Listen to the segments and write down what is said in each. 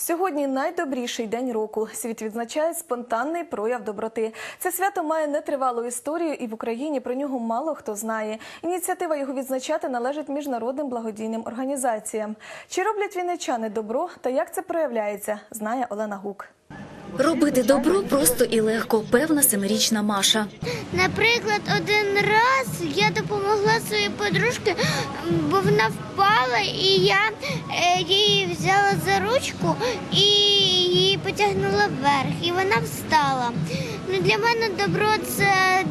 Сьогодні найдобріший день року. Світ відзначає спонтанний прояв доброти. Це свято має нетривалу історію, і в Україні про нього мало хто знає. Ініціатива його відзначати належить міжнародним благодійним організаціям. Чи роблять вінничани добро та як це проявляється, знає Олена Гук. Робити добро просто і легко, певна семирічна Маша. Наприклад, один раз я допомогла своїй подружці, бо вона впала, і я е, її взяла за ручку і її потягнула вверх, і вона встала. Ну, для мене добро це,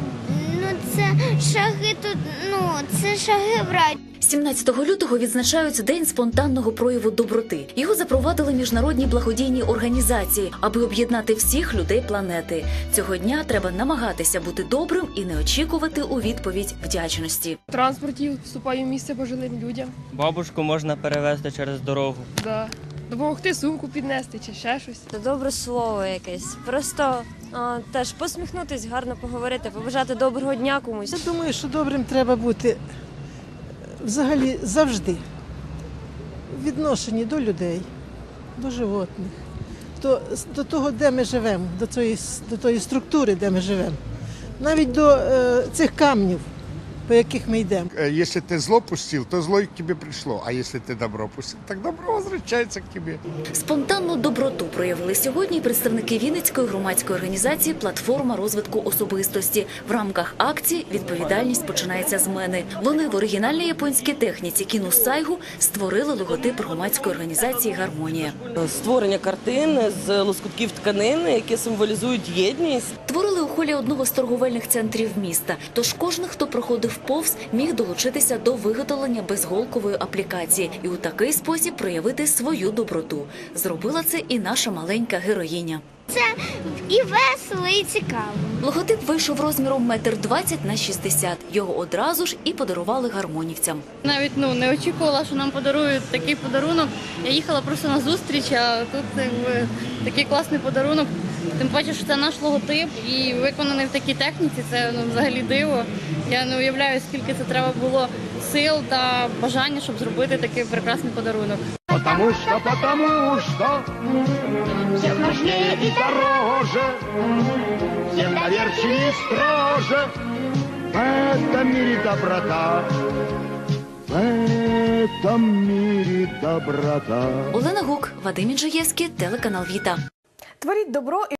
ну, це шаги тут, ну, це шаги рай. 17 лютого відзначають День спонтанного прояву доброти. Його запровадили міжнародні благодійні організації, аби об'єднати всіх людей планети. Цього дня треба намагатися бути добрим і не очікувати у відповідь вдячності. В транспорті вступаю в місце пожилим людям. Бабушку можна перевезти через дорогу. Да. Допомогти сумку піднести чи ще щось. Це добре слово якесь. Просто а, теж посміхнутись, гарно поговорити, побажати доброго дня комусь. Я думаю, що добрим треба бути взагалі завжди. В відношенні до людей, до животних, до, до того, де ми живемо, до тої, до тої структури, де ми живемо. Навіть до е, цих камнів, по яких ми йдемо. Э, Если ты зло пустил, то зло и к тебе пришло. А если ты добро пустил, так добро возвращается к тебе. Спонтанну доброту проявили сьогодні представники Вінницької громадської організації Платформа розвитку особистості. В рамках акції відповідальність починається з мене. Вони в оригінальній японській техніці кіну сайгу створили логотип громадської організації Гармонія. створення картин з лоскутків тканини, які символізують єдність. Творили у холі одного з торговельних центрів міста. Тож кожен, хто проходив повз, міг долучитися до виготовлення безголкової аплікації і у такий спосіб проявити свою доброту. Зробила це і наша маленька героїня. Це і весело, і цікаво. Логотип вийшов розміром метр двадцять на 60. Його одразу ж і подарували гармонівцям. Навіть ну не очікувала, що нам подарують такий подарунок. Я їхала просто на зустріч, а тут якби, такий класний подарунок. Тим паче, що це наш логотип і виконаний в такій техніці. Це ну, взагалі диво. Я не уявляю, скільки це треба було сил та бажання, щоб зробити такий прекрасний подарунок. Потому что, потому что всех нужнее и дороже, всем доверчивее и строже. В этом мире доброта, в этом мире доброта. Олена Гук, Вадим Інжиєвський, телеканал Віта. Творіть добро і